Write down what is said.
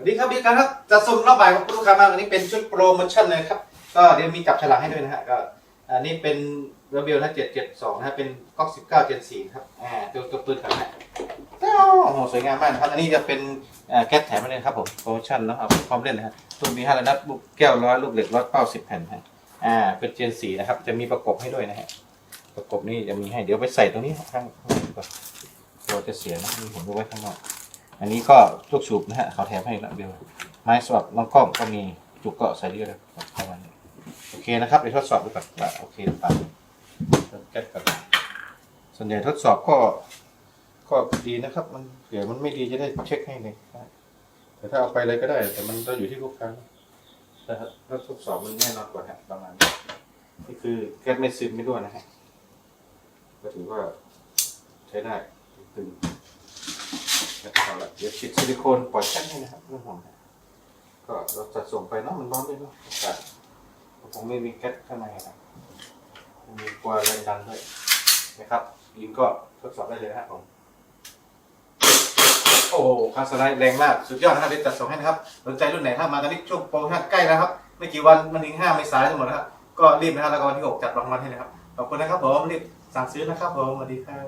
วัสดีครับพี่กันครับจะส่งรอบบ่ายของคุณลูกค้ามากอันนี้เป็นชุดโปรโมชั่นเลยครับ ก็เดี๋ยวมีจับฉลากให้ด้วยนะฮะก็อันนี้เป็นเรเบลนะเจ็ดเจ็ดสองนะฮะเป็นก๊อกสิบเก้าเจ็ดสี่ครับอ่าตัวตัวปืนครับนะโอ้โหสวยงามมากครับอันนี้จะเป็นแก๊สแถมมาเลยครับผมโปรโมชั่นเนาะเอาพร้อมเล่นนะฮะตัวมีห้าระดับลูกแก้วร้อยลูกเหล็กร้อยเป้าสิบแผ่นฮะอ่าเป็นเจนสี่นะครับ จะมีประกบให้ด้วยนะฮะประกบนี่จะมีให้เดี๋ยวไปใส่ตรงนี้ข้างข้างก่อนตัวจะเสียนะนี่ผมดูไว้ข้างนอก อันนี้ก็ลูกสูบนะฮะเขาแถมให้แล้วเบลไม้สำหรับน้องกล้องก็มีจุกก็ใส่เรียบเลยประมาณนี้โอเคนะครับเดี๋ยวทดสอบดูก่อนว่าโอเคหรือเปล่าเริ่มแก๊สก่อนส่วนใหญ่ทดสอบก็ก็ดีนะครับ มันเผื่อมันไม่ดีจะได้เช็คให้เลยแต่ถ้าเอาไปเลยก็ได้ แต่มันก็อยู่ที่ลูกค้าแต่ถ้าทดสอบมันแน่นอนกว่าฮะประมาณนี้นี่คือแก๊สไม่ซึมไม่ด้วยนะฮะก็ถือว่าใช้ได้ตึง เดี๋ยวฉีดซิลิโคนปล่อยแค่นี้นะครับเรื่องของก็เราจัดส่งไปเนาะมันร้อนด้วยเนาะอากาศผมไม่มีแก๊สข้างในนะมีกลัวแรงดันด้วยนะครับยิงก็ทดสอบได้เลยนะครับผมโอ้โหคาสไลด์แรงมาก สุดยอดนะครับเดี๋ยวจัดส่งให้นะครับสนใจรุ่นไหนถ้ามาตอนนี้ช่วงโปรโมชั่นใกล้แล้วครับไม่กี่วันมันถึงห้าเมษายนจะหมดนะครับก็รีบนะครับแล้วก็วันที่หกจัดรางวัลให้นะครับขอบคุณนะครับผมรีบสั่งซื้อนะครับผมสวัสดีครับ